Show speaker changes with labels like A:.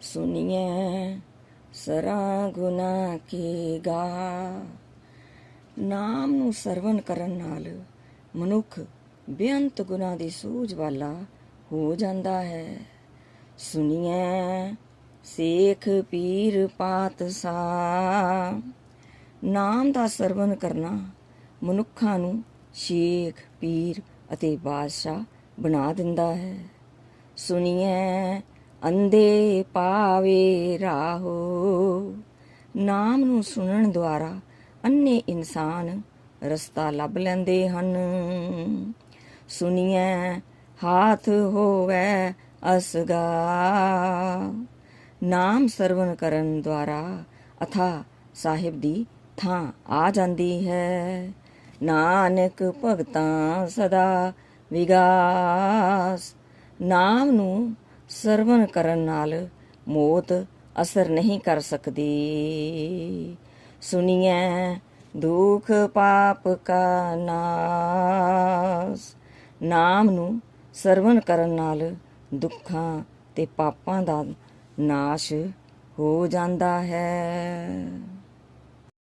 A: ਸੁਣੀਐ ਸਰਾ ਗੁਨਾ ਕੀ ਗਾ। ਨਾਮ ਨੂੰ ਸਰਵਣ ਕਰਨ ਨਾਲ ਮਨੁੱਖ ਬੇਅੰਤ ਗੁਨਾ ਦੀ ਸੂਝ ਵਾਲਾ ਹੋ ਜਾਂਦਾ ਹੈ। ਸੁਣੀਐ ਸੇਖ ਪੀਰ ਪਾਤਸ਼ਾਹ। ਨਾਮ ਦਾ ਸਰਵਣ ਕਰਨਾ ਮਨੁੱਖਾਂ ਨੂੰ ਸ਼ੇਖ, ਪੀਰ ਅਤੇ ਬਾਦਸ਼ਾਹ ਬਣਾ ਦਿੰਦਾ ਹੈ। ਸੁਣੀਐ ਅੰਦੇ ਪਾਵੇ ਰਾਹੋ। ਨਾਮ ਨੂੰ ਸੁਣਨ ਦੁਆਰਾ ਅੰਨੇ ਇਨਸਾਨ ਰਸਤਾ ਲੱਭ ਲੈਂਦੇ ਹਨ। ਸੁਣੀਐ, ਹਾਥ ਹੋਵੇ ਅਸਗਾ। ਨਾਮ ਸਰਵਨ ਕਰਨ ਦੁਆਰਾ ਅਥਾ ਸਾਹਿਬ ਦੀ ਥਾਂ ਆ ਜਾਂਦੀ ਹੈ। ਨਾਨਕ ਭਗਤਾਂ ਸਦਾ ਵਿਗਾਸ। ਨਾਮ ਨੂੰ ਸਰਵਨ ਕਰਨ ਨਾਲ ਮੌਤ ਅਸਰ ਨਹੀਂ ਕਰ ਸਕਦੀ। ਸੁਣੀਐ ਦੁਖ ਪਾਪ ਕਾ ਨਾਸ। ਨਾਮ ਨੂੰ ਸਰਵਨ ਕਰਨ ਨਾਲ ਦੁੱਖਾਂ ਤੇ ਪਾਪਾਂ ਦਾ ਨਾਸ਼ ਹੋ ਜਾਂਦਾ ਹੈ।